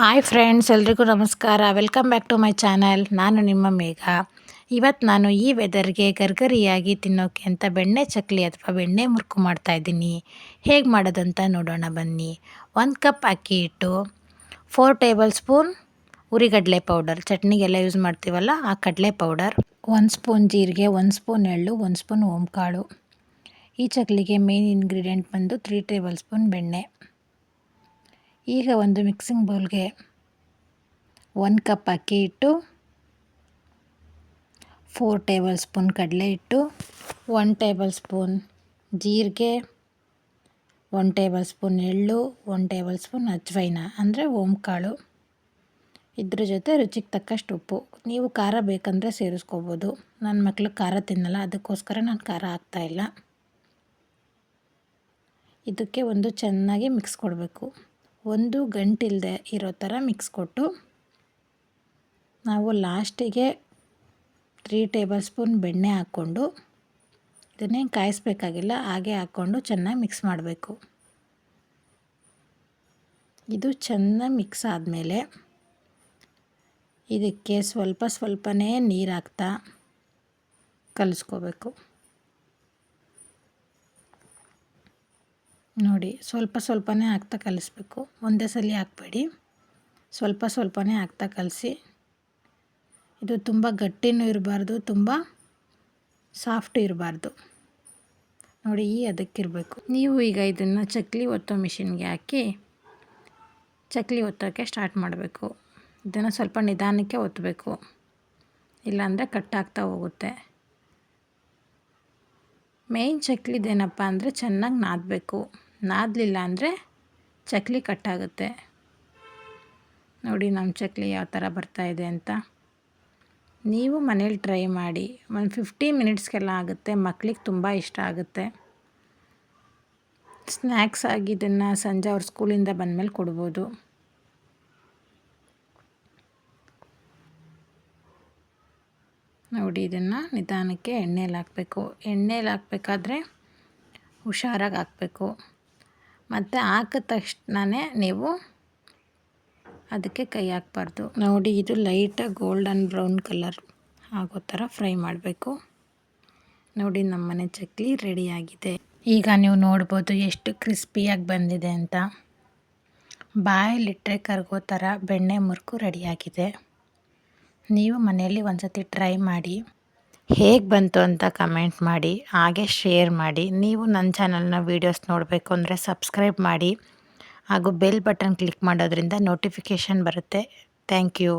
Hi friends, ಎಲ್ರಿಗೂ ನಮಸ್ಕಾರ. Welcome back to my channel. ನಾನು ನಿಮ್ಮ ಮೇಘ. ಇವತ್ತು ನಾನು ಈ ವೆದರ್ಗೆ ಗರ್ಗರಿಯಾಗಿ ತಿನ್ನೋಕ್ಕೆ ಅಂತ ಬೆಣ್ಣೆ ಚಕ್ಲಿ ಅಥವಾ ಬೆಣ್ಣೆ ಮುರುಕು ಮಾಡ್ತಾಯಿದ್ದೀನಿ ಹೇಗೆ ಮಾಡೋದಂತ ನೋಡೋಣ ಬನ್ನಿ. ಒಂದು ಕಪ್ ಅಕ್ಕಿ ಹಿಟ್ಟು ಫೋರ್ ಟೇಬಲ್ ಸ್ಪೂನ್ ಉರಿಗಡಲೆ ಪೌಡರ್ ಚಟ್ನಿಗೆಲ್ಲ ಯೂಸ್ ಮಾಡ್ತೀವಲ್ಲ, ಆ ಕಡಲೆ ಪೌಡರ್ ಒಂದು ಸ್ಪೂನ್ ಜೀರಿಗೆ, ಒಂದು ಸ್ಪೂನ್ ಎಳ್ಳು, ಒಂದು ಸ್ಪೂನ್ ಓಂಕಾಳು. ಈ ಚಕ್ಲಿಗೆ ಮೇನ್ ಇಂಗ್ರೀಡಿಯೆಂಟ್ ಬಂದು ತ್ರೀ ಟೇಬಲ್ ಸ್ಪೂನ್ ಬೆಣ್ಣೆ. ಈಗ ಒಂದು ಮಿಕ್ಸಿಂಗ್ ಬೌಲ್ಗೆ ಒಂದು ಕಪ್ ಅಕ್ಕಿ ಇಟ್ಟು ಫೋರ್ ಟೇಬಲ್ ಸ್ಪೂನ್ ಕಡಲೆ ಇಟ್ಟು ಒನ್ ಟೇಬಲ್ ಸ್ಪೂನ್ ಜೀರಿಗೆ ಒನ್ ಟೇಬಲ್ ಸ್ಪೂನ್ ಎಳ್ಳು ಒನ್ ಟೇಬಲ್ ಸ್ಪೂನ್ ಅಜ್ವೈನ ಅಂದರೆ ಓಂಕಾಳು. ಇದ್ರ ಜೊತೆ ರುಚಿಗೆ ತಕ್ಕಷ್ಟು ಉಪ್ಪು. ನೀವು ಖಾರ ಬೇಕಂದರೆ ಸೇರಿಸ್ಕೋಬೋದು. ನನ್ನ ಮಕ್ಕಳು ಖಾರ ತಿನ್ನಲ್ಲ, ಅದಕ್ಕೋಸ್ಕರ ನಾನು ಖಾರ ಹಾಕ್ತಾಯಿಲ್ಲ ಇದಕ್ಕೆ ಒಂದು ಚೆನ್ನಾಗಿ ಮಿಕ್ಸ್ ಕೊಡಬೇಕು. ಒಂದು ಗಂಟಿಲ್ಲದೆ ಇರೋ ಥರ ಮಿಕ್ಸ್ ಕೊಟ್ಟು ನಾವು ಲಾಸ್ಟಿಗೆ ತ್ರೀ ಟೇಬಲ್ ಸ್ಪೂನ್ ಬೆಣ್ಣೆ ಹಾಕ್ಕೊಂಡು, ಇದನ್ನೇ ಕಾಯಿಸ್ಬೇಕಾಗಿಲ್ಲ, ಹಾಗೆ ಹಾಕ್ಕೊಂಡು ಚೆನ್ನಾಗಿ ಮಿಕ್ಸ್ ಮಾಡಬೇಕು. ಇದು ಚೆನ್ನಾಗಿ ಮಿಕ್ಸ್ ಆದಮೇಲೆ ಇದಕ್ಕೆ ಸ್ವಲ್ಪ ಸ್ವಲ್ಪನೇ ನೀರು ಹಾಕ್ತಾ ಕಲಿಸ್ಕೋಬೇಕು. ನೋಡಿ, ಸ್ವಲ್ಪ ಸ್ವಲ್ಪನೇ ಹಾಕ್ತಾ ಕಲಿಸ್ಬೇಕು. ಒಂದೇ ಸಲ ಹಾಕಬೇಡಿ. ಸ್ವಲ್ಪ ಸ್ವಲ್ಪನೇ ಹಾಕ್ತಾ ಕಲಸಿ. ಇದು ತುಂಬ ಗಟ್ಟಿನೂ ಇರಬಾರ್ದು, ತುಂಬ ಸಾಫ್ಟ್ ಇರಬಾರ್ದು. ನೋಡಿ, ಈ ಅದಕ್ಕಿರಬೇಕು. ನೀವು ಈಗ ಇದನ್ನು ಚಕ್ಲಿ ಒತ್ತೋ ಮಿಷಿನ್ಗೆ ಹಾಕಿ, ಚಕ್ಲಿ ಒತ್ತೋಕ್ಕೆ ಸ್ಟಾರ್ಟ್ ಮಾಡಬೇಕು. ಇದನ್ನು ಸ್ವಲ್ಪ ನಿಧಾನಕ್ಕೆ ಒತ್ತಬೇಕು ಇಲ್ಲಾಂದರೆ ಕಟ್ಟಾಗ್ತಾ ಹೋಗುತ್ತೆ. ಮೇಯ್ನ್ ಚಕ್ಲಿದೇನಪ್ಪ ಅಂದರೆ ಚೆನ್ನಾಗಿ ನಾದಬೇಕು. ನಾದಲಿಲ್ಲ ಅಂದರೆ ಚಕ್ಲಿ ಕಟ್ಟಾಗುತ್ತೆ. ನೋಡಿ ನಮ್ಮ ಚಕ್ಲಿ ಯಾವ ಥರ ಬರ್ತಾಯಿದೆ ಅಂತ. ನೀವು ಮನೇಲಿ ಟ್ರೈ ಮಾಡಿ. ಒಂದು ಫಿಫ್ಟಿ ಮಿನಿಟ್ಸ್ಗೆಲ್ಲ ಆಗುತ್ತೆ. ಮಕ್ಳಿಗೆ ತುಂಬ ಇಷ್ಟ ಆಗುತ್ತೆ. ಸ್ನ್ಯಾಕ್ಸ್ ಆಗಿ ಇದನ್ನು ಸಂಜೆ ಅವ್ರ ಸ್ಕೂಲಿಂದ ಬಂದಮೇಲೆ ಕೊಡ್ಬೋದು. ನೋಡಿ ಇದನ್ನು ನಿಧಾನಕ್ಕೆ ಎಣ್ಣೆಲಿ ಹಾಕಬೇಕು. ಎಣ್ಣೆಲಿ ಹಾಕಬೇಕಾದ್ರೆ ಹುಷಾರಾಗಿ ಹಾಕಬೇಕು. ಮತ್ತು ಹಾಕಿದ ತಕ್ಷಣವೇ ನೀವು ಅದಕ್ಕೆ ಕೈ ಹಾಕ್ಬಾರ್ದು. ನೋಡಿ, ಇದು ಲೈಟಾಗಿ ಗೋಲ್ಡನ್ ಬ್ರೌನ್ ಕಲರ್ ಆಗೋ ಥರ ಫ್ರೈ ಮಾಡಬೇಕು. ನೋಡಿ ನಮ್ಮನೆ ಚಕ್ಲಿ ರೆಡಿಯಾಗಿದೆ ಈಗ ನೀವು ನೋಡ್ಬೋದು ಎಷ್ಟು ಕ್ರಿಸ್ಪಿಯಾಗಿ ಬಂದಿದೆ ಅಂತ. ಬಾಯಲ್ಲಿಟ್ಟರೆ ಕರ್ಗೋ ಥರ ಬೆಣ್ಣೆ ಮುರುಕು ರೆಡಿಯಾಗಿದೆ ನೀವು ಮನೆಯಲ್ಲಿ ಒಂದು ಸತಿ ಟ್ರೈ ಮಾಡಿ. ಹೇಗೆ ಬಂತು ಅಂತ ಕಮೆಂಟ್ ಮಾಡಿ, ಹಾಗೆ ಶೇರ್ ಮಾಡಿ. ನೀವು ನನ್ನ ಚಾನಲ್ನ ವೀಡಿಯೋಸ್ ನೋಡಬೇಕು ಅಂದರೆ ಸಬ್ಸ್ಕ್ರೈಬ್ ಮಾಡಿ. ಹಾಗೂ ಬೆಲ್ ಬಟನ್ ಕ್ಲಿಕ್ ಮಾಡೋದ್ರಿಂದ ನೋಟಿಫಿಕೇಷನ್ ಬರುತ್ತೆ. Thank you